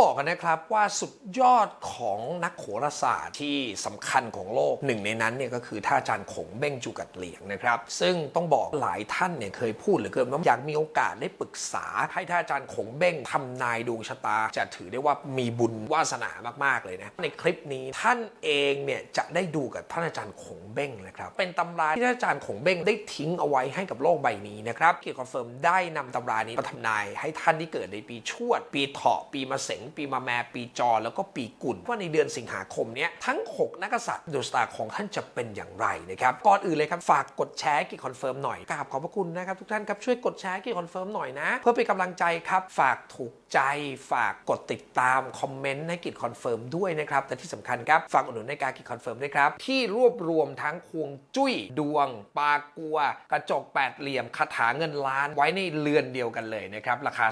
บอกกันนะครับว่าสุดยอดของนักโหราศาสตร์ที่สำคัญของโลกหนึ่งในนั้นเนี่ยก็คือท่านอาจารย์ขงเบ้งจูกัดเหลียงนะครับ ซึ่งต้องบอกหลายท่านเนี่ยเคยพูดเหลือเกินว่าอยากมีโอกาสได้ปรึกษาให้ท่านอาจารย์ขงเบ้งทำนายดวงชะตา จะถือได้ว่ามีบุญวาสนามากๆเลยนะในคลิปนี้ท่านเองเนี่ยจะได้ดูกับท่านอาจารย์ขงเบ้งนะครับเป็นตำราที่ท่านอาจารย์ขงเบ้งได้ทิ้งเอาไว้ให้กับโลกใบนี้นะครับเกี่ยวกับเฟิร์มได้นำตำรานี้มาทำนายให้ท่านที่เกิดในปีชวด ปีเถาะปีมะเสงปีมาแมปีจอ แล้วก็ปีกุลว่าในเดือนสิงหาคมนี้ทั้ง 6 นักกษัตริย์ดวงชะตาของท่านจะเป็นอย่างไรนะครับก่อนอื่นเลยครับฝากกดแชร์กี่คอนเฟิร์มหน่อยกราบขอบพระคุณนะครับทุกท่านครับช่วยกดแชร์กี่คอนเฟิร์มหน่อยนะ เพื่อเป็นกำลังใจครับฝากถูกใจฝากกดติดตาม คอมเมนต์ให้กิจคอนเฟิร์มด้วยนะครับ แต่ที่สำคัญครับ ฝากอุดหนุนในการกิจคอนเฟิร์มด้วยครับ ที่รวบรวมทั้งควงจุ้ย ดวง ปากัว กระจกแปดเหลี่ยมคาถาเงินล้านไว้ในเรือนเดียวกันเลยนะครับ ราคา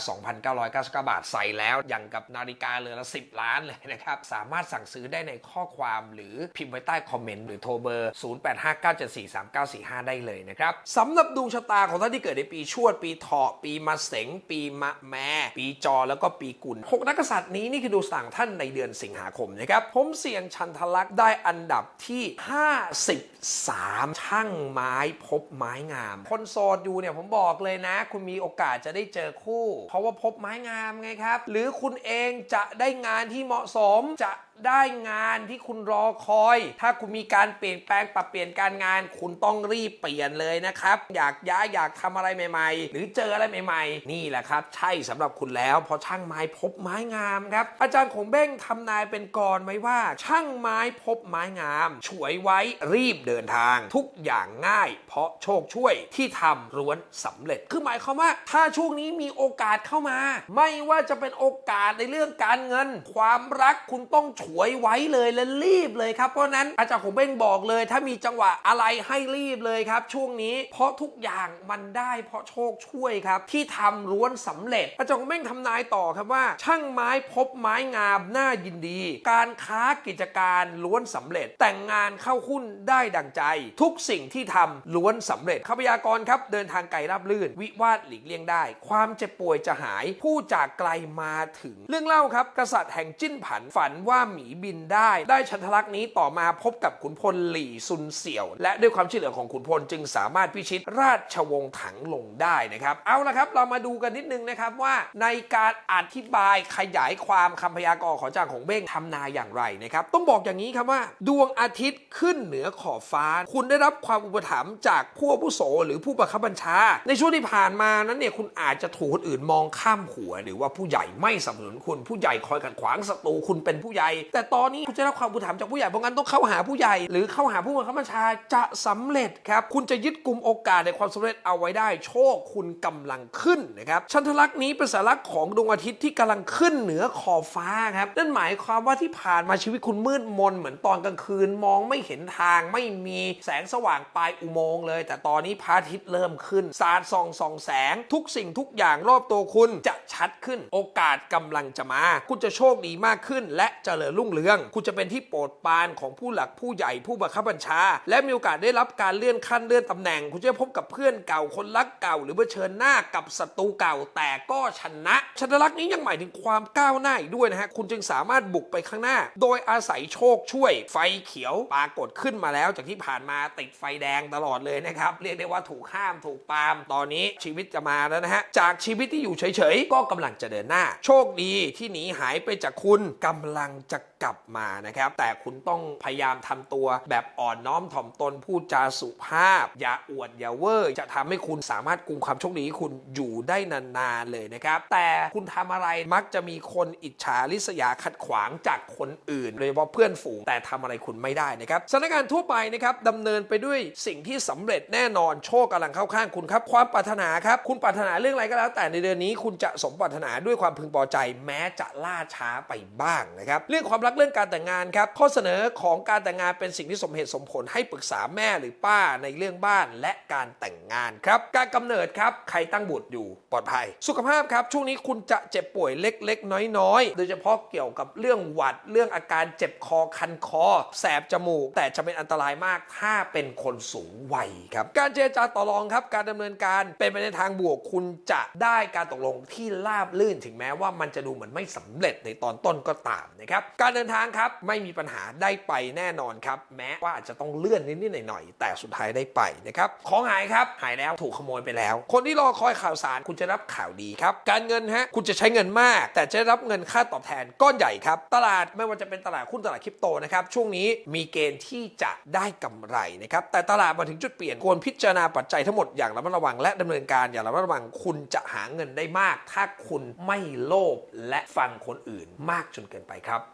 2,999 บาทใส่แล้วอย่างกับนาฬิกาเรือนละ 10 ล้านเลยนะครับ สามารถสั่งซื้อได้ในข้อความหรือพิมพ์ไว้ใต้คอมเมนต์หรือโทรเบอร์ 0859743945 ได้เลยนะครับสำหรับดวงชะตาของท่านที่เกิดในปีชวดปีเถาะปีมะเสงปีมะแมปีจอแล้วก็ปีกุลหกนักกษัตริย์นี้นี่คือดูสั่งท่านในเดือนสิงหาคมนะครับ ผมเสี่ยงชันทลักษ์ได้อันดับที่ 53 ช่างไม้พบไม้งาม คนโสดอยู่เนี่ยผมบอกเลยนะ คุณมีโอกาสจะได้เจอคู่ เพราะว่าพบไม้งามไงครับ หรือคุณเองจะได้งานที่เหมาะสมจะ ได้งานที่คุณรอคอย ถ้าคุณมีการเปลี่ยนแปลงปรับเปลี่ยนการงาน คุณต้องรีบเปลี่ยนเลยนะครับ อยากย้ายอยากทำอะไรใหม่ ๆ หรือเจออะไรใหม่ ๆ นี่แหละครับ ใช่สำหรับคุณแล้วเพราะช่างไม้พบไม้งามครับ อาจารย์ของเบ้งทำนายเป็นกรไว้ว่า ช่างไม้พบไม้งามช่วยไว้รีบเดินทาง ทุกอย่างง่าย เพราะโชคช่วยที่ทำล้วนสำเร็จ คือหมายความว่า ถ้าช่วงนี้มีโอกาสเข้ามา ไม่ว่าจะเป็นโอกาสในเรื่องการเงิน ความรักคุณต้องฉวยไว้เลยและรีบเลยครับเพราะนั้นอาจารย์ขงเบ้งบอกเลย ถ้ามีจังหวะอะไรให้รีบเลยครับ ช่วงนี้เพราะทุกอย่างมันได้เพราะโชคช่วยครับ ที่ทำล้วนสำเร็จ อาจารย์ขงเบ้งทำนายต่อครับว่า ช่างไม้พบไม้งามน่ายินดี การค้ากิจการล้วนสำเร็จ แต่งงานเข้าหุ้นได้ดังใจ ทุกสิ่งที่ทำล้วนสำเร็จข้าพยากรครับเดินทางไกลราบลื่น วิวาทหลีกเลี่ยงได้ ความเจ็บป่วยจะหายผู้จากไกลมาถึง เรื่องเล่าครับ กษัตริย์แห่งจิ้นผันฝันว่าหมีบินได้ ได้ชันทลักษณ์นี้ต่อมาพบกับขุนพลหลี่ซุนเสี่ยว และด้วยความช่วยเหลือของขุนพลจึงสามารถพิชิตราชวงศ์ถังลงได้นะครับเอาละครับเรามาดูกันนิดนึงนะครับว่าในการอธิบายขยายความคำพยากรณ์ของจางของเบ้งทำนายอย่างไรนะครับต้องบอกอย่างนี้ครับว่า ดวงอาทิตย์ขึ้นเหนือขอบฟ้า คุณได้รับความอุปถัมภ์จากผู้อาวุโสหรือผู้บังคับบัญชา ในช่วงที่ผ่านมานั้นเนี่ยคุณอาจจะถูกคนอื่นมองข้ามหัว หรือว่าผู้ใหญ่ไม่สนับสนุนคุณผู้ใหญ่คอยขัดขวางศัตรูคุณเป็นผู้ใหญ่แต่ตอนนี้คุณจะได้รับความอุปถัมภ์จากผู้ใหญ่เพราะงั้นต้องเข้าหาผู้ใหญ่ หรือเข้าหาผู้บังคับบัญชาจะสำเร็จครับคุณจะยึดกลุ่มโอกาสในความสำเร็จเอาไว้ได้ โชคคุณกำลังขึ้นนะครับชันทลักษณ์นี้เป็นสัญลักษณ์ของดวงอาทิตย์ที่กำลังขึ้นเหนือขอบฟ้าครับนั่นหมายความว่าที่ผ่านมาชีวิตคุณมืดมนเหมือนตอนกลางคืนมองไม่เห็นทางไม่มีแสงสว่างปลายอุโมงค์เลย แต่ตอนนี้พระอาทิตย์เริ่มขึ้นสาดส่องส่องแสง ทุกสิ่งทุกอย่างรอบตัวคุณจะชัดขึ้น โอกาสกำลังจะมา คุณจะโชคดีมากขึ้น และเจริญรุ่งเรือง คุณจะเป็นที่โปรดปรานของผู้หลักผู้ใหญ่ผู้บังคับบัญชา และมีโอกาสได้รับการเลื่อนขั้นเลื่อนตำแหน่ง คุณจะพบกับเพื่อนเก่าคนรักเก่า หรือเผชิญหน้ากับศัตรูเก่าแต่ก็ชนะชันลักษณ์นี้ยังหมายถึงความก้าวหน้าอีกด้วยนะฮะคุณจึงสามารถบุกไปข้างหน้า โดยอาศัยโชคช่วย ไฟเขียวปรากฏขึ้นมาแล้ว จากที่ผ่านมาติดไฟแดงตลอดเลยนะครับเรียกได้ว่าถูกห้ามถูกปามตอนนี้ชีวิตจะมาแล้วนะฮะจากชีวิตที่อยู่เฉยๆก็กำลังจะเดินหน้า โชคดีที่หนีหายไปจากคุณกำลังจะกลับมานะครับ แต่คุณต้องพยายามทำตัวแบบอ่อนน้อมถ่อมตนพูดจาสุภาพ อย่าอวดอย่าเวอร์จะทำให้คุณสามารถกุมความโชคดีให้คุณอยู่ได้นานๆเลยนะครับ แต่คุณทำอะไรมักจะมีคนอิจฉาริษยาขัดขวางจากคนอื่นโดยเฉพาะเพื่อนฝูงแต่ทำอะไรคุณไม่ได้นะครับสถานการณ์ทั่วไปนะครับดำเนินไปด้วยสิ่งที่สำเร็จแน่นอนโชคกำลังเข้าข้างคุณครับ ความปรารถนาครับ คุณปรารถนาเรื่องอะไรก็แล้ว แต่ในเดือนนี้คุณจะสมปรารถนาด้วยความพึงพอใจ แม้จะล่าช้าไปบ้างนะครับเรื่องความความรักเรื่องการแต่งงานครับ ข้อเสนอของการแต่งงานเป็นสิ่งที่สมเหตุสมผลให้ปรึกษาแม่หรือป้าในเรื่องบ้านและการแต่งงานครับ การกำเนิดครับใครตั้งบุตรอยู่ปลอดภัย สุขภาพครับช่วงนี้คุณจะเจ็บป่วยเล็กๆ น้อยๆ โดยเฉพาะเกี่ยวกับเรื่องหวัดเรื่องอาการเจ็บคอคันคอ แสบจมูก แต่จะเป็นอันตรายมากถ้าเป็นคนสูงวัยครับการเจรจาต่อรองครับ การดำเนินการเป็นไปในทางบวกคุณจะได้การตกลงที่ราบลื่นถึงแม้ว่ามันจะดูเหมือนไม่สำเร็จในตอนต้นก็ตามนะครับการเดินทางครับไม่มีปัญหาได้ไปแน่นอนครับ แม้ว่าอาจจะต้องเลื่อนนิดๆหน่อยๆแต่สุดท้ายได้ไปนะครับของหายครับหายแล้วถูกขโมยไปแล้ว คนที่รอคอยข่าวสารคุณจะรับข่าวดีครับ การเงินฮะคุณจะใช้เงินมาก แต่จะรับเงินค่าตอบแทนก้อนใหญ่ครับ ตลาดไม่ว่าจะเป็นตลาดหุ้นตลาดคริปโตนะครับช่วงนี้มีเกณฑ์ที่จะได้กำไรนะครับแต่ตลาดมาถึงจุดเปลี่ยนควรพิจารณาปัจจัยทั้งหมดอย่างระมัดระวังและดำเนินการอย่างระมัดระวังคุณจะหาเงินได้มาก ถ้าคุณไม่โลภและฟังคนอื่นมากจนเกินไปครับ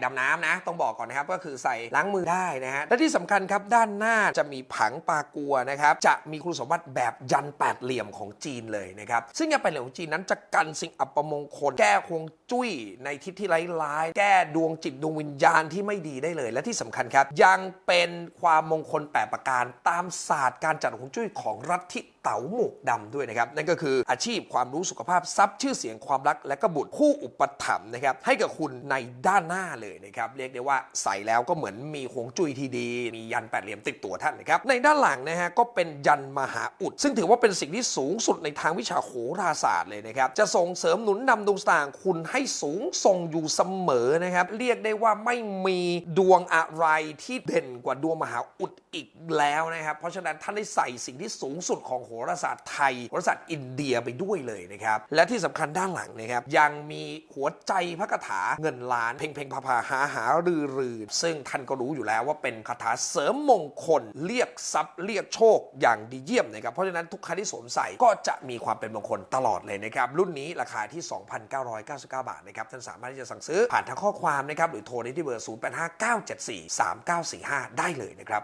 ดำน้ำนะ ต้องบอกก่อนนะครับ ก็คือใส่ล้างมือได้นะฮะ และที่สำคัญครับด้านหน้าจะมีผังปากัวนะครับ จะมีคุณสมบัติแบบยันแปดเหลี่ยมของจีนเลยนะครับ ซึ่งยันแปดเหลี่ยมของจีนนั้นจะกันสิ่งอัปมงคล แก้คง จุ้ยในทิศที่ร้ายๆ แก้ดวงจิตดวงวิญญาณที่ไม่ดีได้เลย และที่สำคัญครับ ยังเป็นความมงคลแปดประการตามศาสตร์การจัดฮวงจุ้ยของรัฐทิเต๋าหมวกดำด้วยนะครับ นั่นก็คืออาชีพความรู้สุขภาพทรัพย์ชื่อเสียงความรักและก็บุตรผู้อุปถัมภ์นะครับ ให้กับคุณในด้านหน้าเลยนะครับ เรียกได้ว่าใส่แล้วก็เหมือนมีหงจุ้ยที่ดี มียันแปดเหลี่ยมติดตัวท่านนะครับ ในด้านหลังนะฮะก็เป็นยันมหาอุด ซึ่งถือว่าเป็นสิ่งที่สูงสุดในทางวิชาโหราศาสตร์เลยนะครับ จะส่งเสริมหนุนนำดวงสตางค์คุณให้สูงส่งอยู่เสมอนะครับ เรียกได้ว่าไม่มีดวงอะไรที่เด่นกว่าดวงมหาอุดอีกแล้วนะครับ เพราะฉะนั้นท่านได้ใส่สิ่งที่สูงสุดของโหราศาสตร์ไทยโหราศาสตร์อินเดียไปด้วยเลยนะครับ และที่สำคัญด้านหลังนะครับ ยังมีหัวใจพระคาถาเงินล้านเพ่งเพ่งพาพาหาหารือรือซึ่งท่านก็รู้อยู่แล้วว่าเป็นคาถาเสริมมงคลเรียกทรัพย์เรียกโชคอย่างดีเยี่ยมนะครับ เพราะฉะนั้นทุกครั้งที่สวมใส่ก็จะมีความเป็นมงคลตลอดเลยนะครับ รุ่นนี้ราคาที่ 2,999บาทนะครับท่านสามารถที่จะสั่งซื้อผ่านทางข้อความนะครับหรือโทรได้ที่เบอร์ 0859743945 ได้เลยนะครับ